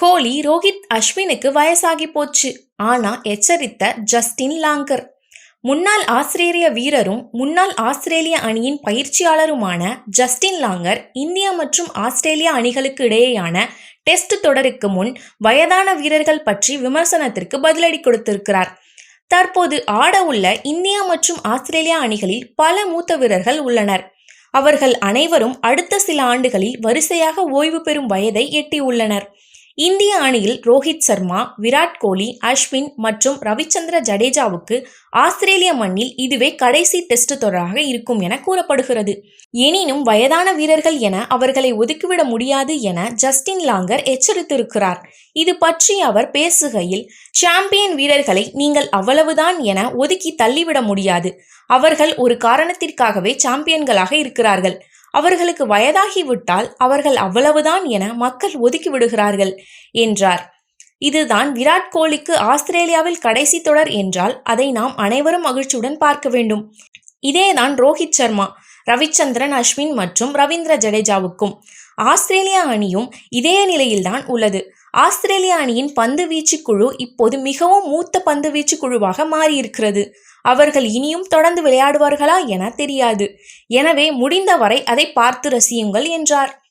கோலி ரோஹித் அஸ்வினுக்கு வயசாகி போச்சு. ஆனா எச்சரித்த ஜஸ்டின் லாங்கர். முன்னாள் ஆஸ்திரேலிய வீரரும் முன்னாள் ஆஸ்திரேலிய அணியின் பயிற்சியாளருமான ஜஸ்டின் லாங்கர் இந்தியா மற்றும் ஆஸ்திரேலியா அணிகளுக்கு இடையேயான டெஸ்ட் தொடருக்கு முன் வயதான வீரர்கள் பற்றி விமர்சனத்திற்கு பதிலடி கொடுத்திருக்கிறார். தற்போது ஆட உள்ள இந்தியா மற்றும் ஆஸ்திரேலியா அணிகளில் பல மூத்த வீரர்கள் உள்ளனர். அவர்கள் அனைவரும் அடுத்த சில ஆண்டுகளில் வரிசையாக ஓய்வு பெறும் வயதை எட்டியுள்ளனர். இந்திய அணியில் ரோஹித் சர்மா விராட் கோலி அஸ்வின் மற்றும் ரவிச்சந்திர ஜடேஜாவுக்கு ஆஸ்திரேலிய மண்ணில் இதுவே கடைசி டெஸ்ட் தொடராக இருக்கும் என கூறப்படுகிறது. எனினும் வயதான வீரர்கள் என அவர்களை ஒதுக்கிவிட முடியாது என ஜஸ்டின் லாங்கர் எச்சரித்திருக்கிறார். இது பற்றி அவர் பேசுகையில் சாம்பியன் வீரர்களை நீங்கள் அவ்வளவுதான் என ஒதுக்கி தள்ளிவிட முடியாது. அவர்கள் ஒரு காரணத்திற்காகவே சாம்பியன்களாக இருக்கிறார்கள். அவர்களுக்கு வயதாகிவிட்டால் அவர்கள் அவ்வளவுதான் என மக்கள் ஒதுக்கி விடுகிறார்கள் என்றார். இதுதான் விராட் கோலிக்கு ஆஸ்திரேலியாவில் கடைசி தொடர் என்றால் அதை நாம் அனைவரும் மகிழ்ச்சியுடன் பார்க்க வேண்டும். இதேதான் ரோஹித் சர்மா. ரவிச்சந்திரன் அஸ்வின் மற்றும் ரவீந்திர ஜடேஜாவுக்கும். ஆஸ்திரேலியா அணியும் இதே நிலையில்தான் உள்ளது. ஆஸ்திரேலிய அணியின் பந்து வீச்சு குழு இப்போது மிகவும் மூத்த பந்து வீச்சு குழுவாக மாறியிருக்கிறது. அவர்கள் இனியும் தொடர்ந்து விளையாடுவார்களா என தெரியாது. எனவே முடிந்தவரை அதை பார்த்து ரசியுங்கள் என்றார்.